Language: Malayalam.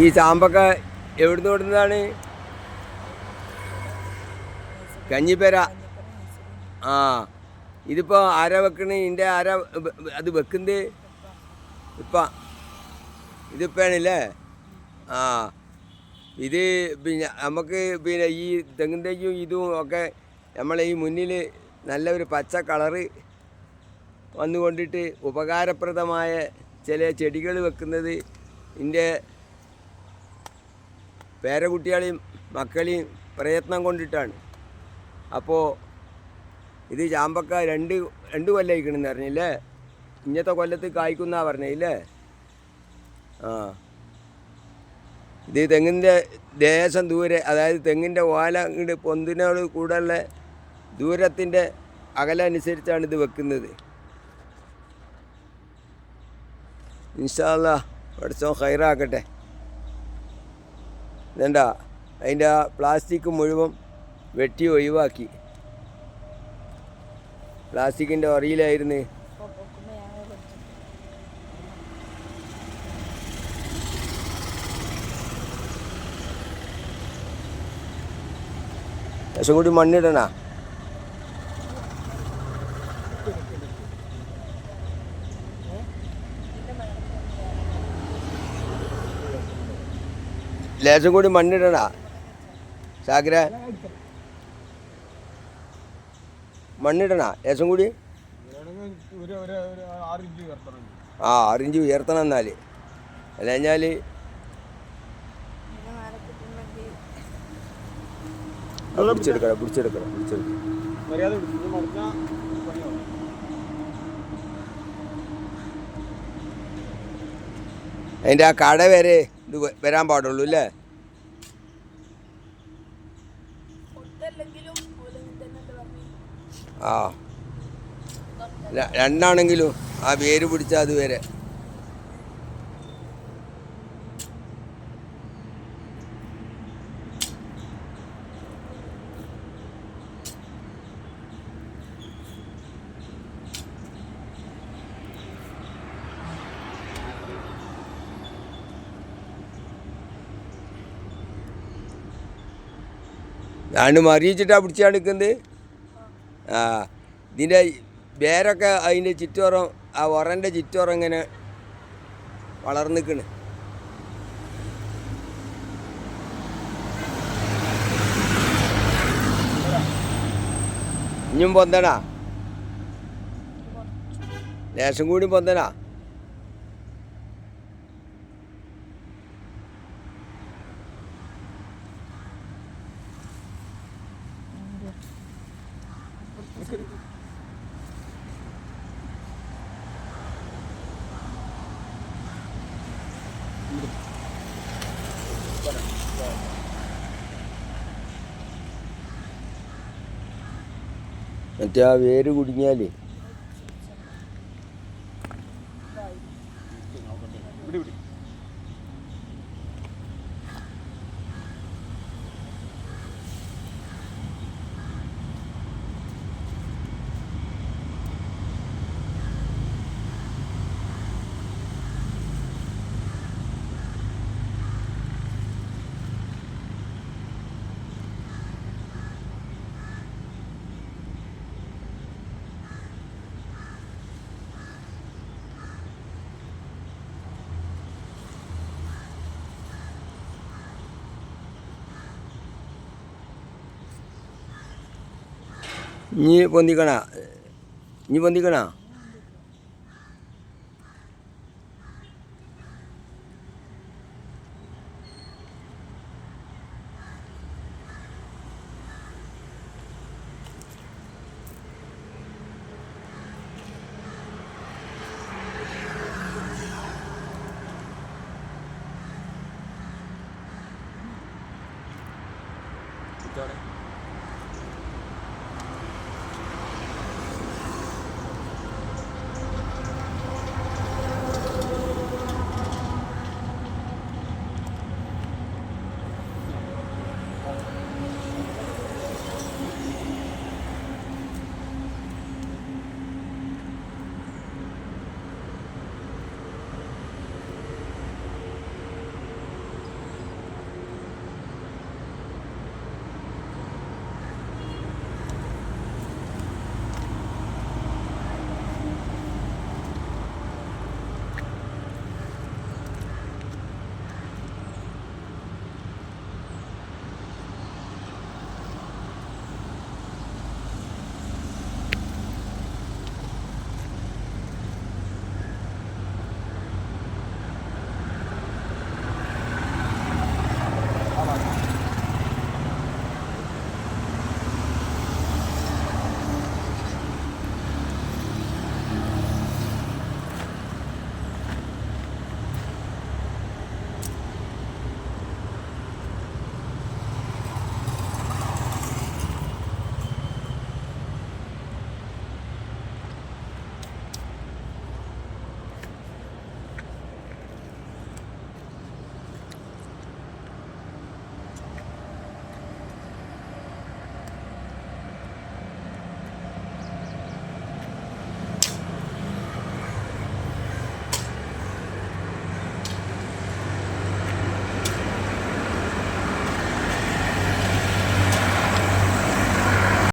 ഈ ചാമ്പൊക്കെ എവിടുന്ന് വിടുന്നതാണ് കഞ്ഞിപ്പേര. ആ. ഇതിപ്പോൾ ആരാ വെക്കണ? ഇതിന്റെ ആരാ അത് വെക്കുന്നത്? ഇപ്പം. ഇതിപ്പാണല്ലേ? ആ. ഇത് പിന്നെ നമുക്ക് പിന്നെ ഈ തെങ്ങിന്റെയും ഇതും ഒക്കെ നമ്മളെ ഈ മുന്നിൽ നല്ല ഒരു പച്ച കളറ് വന്നുകൊണ്ടിട്ട് ഉപകാരപ്രദമായ ചില ചെടികൾ വെക്കുന്നത് എന്റെ പേരക്കുട്ടികളെയും മക്കളെയും പ്രയത്നം കൊണ്ടിട്ടാണ്. അപ്പോൾ ഇത് ചാമ്പക്ക രണ്ട് രണ്ട് കൊല്ലമായിക്കണെന്ന് പറഞ്ഞില്ലേ? ഇന്നത്തെ കൊല്ലത്ത് കായ്ക്കുന്ന പറഞ്ഞില്ലേ? ആ. ഇത് തെങ്ങിന്റെ ദേശം ദൂരെ അതായത് തെങ്ങിന്റെ ഓല ഇങ്ങോട്ട് പൊന്തിനോട് കൂടെയുള്ള ദൂരത്തിന്റെ അകലനുസരിച്ചാണ് ഇത് വെക്കുന്നത്. ഇൻഷാല്ല പഠിച്ചോ ഹൈറാക്കട്ടെ ഇതെണ്ട അതിന്റെ ആ പ്ലാസ്റ്റിക് മുഴുവൻ വെട്ടി ഒഴിവാക്കി. പ്ലാസ്റ്റിക്കിന്റെ ഒറിയിലായിരുന്നു. കുറച്ചും കൂടി മണ്ണിടണ. ലേശം കൂടി മണ്ണിടണ സാഗര മണ്ണിടണ ലേശം കൂടി. ആ ആറിഞ്ച് ഉയർത്തണം എന്നാൽ അല്ല കഴിഞ്ഞാൽ പിടിച്ചെടുക്കണം പിടിച്ചെടുക്കണം പിടിച്ചെടുക്കണം അതിന്റെ ആ കട വരെ ഇത് വരാൻ പാടുള്ളൂ അല്ലേ ആ. രണ്ടാണെങ്കിലും ആ വേര് പിടിച്ചാൽ അത് വരെ ഞാൻ മറിയിച്ചിട്ടാ പിടിച്ചാണ് നിൽക്കുന്നത് ആ ഇതിന്റെ വേരൊക്കെ അതിന്റെ ചുറ്റോറം ആ ഒറന്റെ ചുറ്റോറം ഇങ്ങനെ വളർന്നു നിൽക്കണ് ഇനിയും പൊന്തണ? ലേശം കൂടി പൊന്തണ? മറ്റേ ആ വേര് കുടുങ്ങിയാലേ നീ പൊന്തിക്കണ it.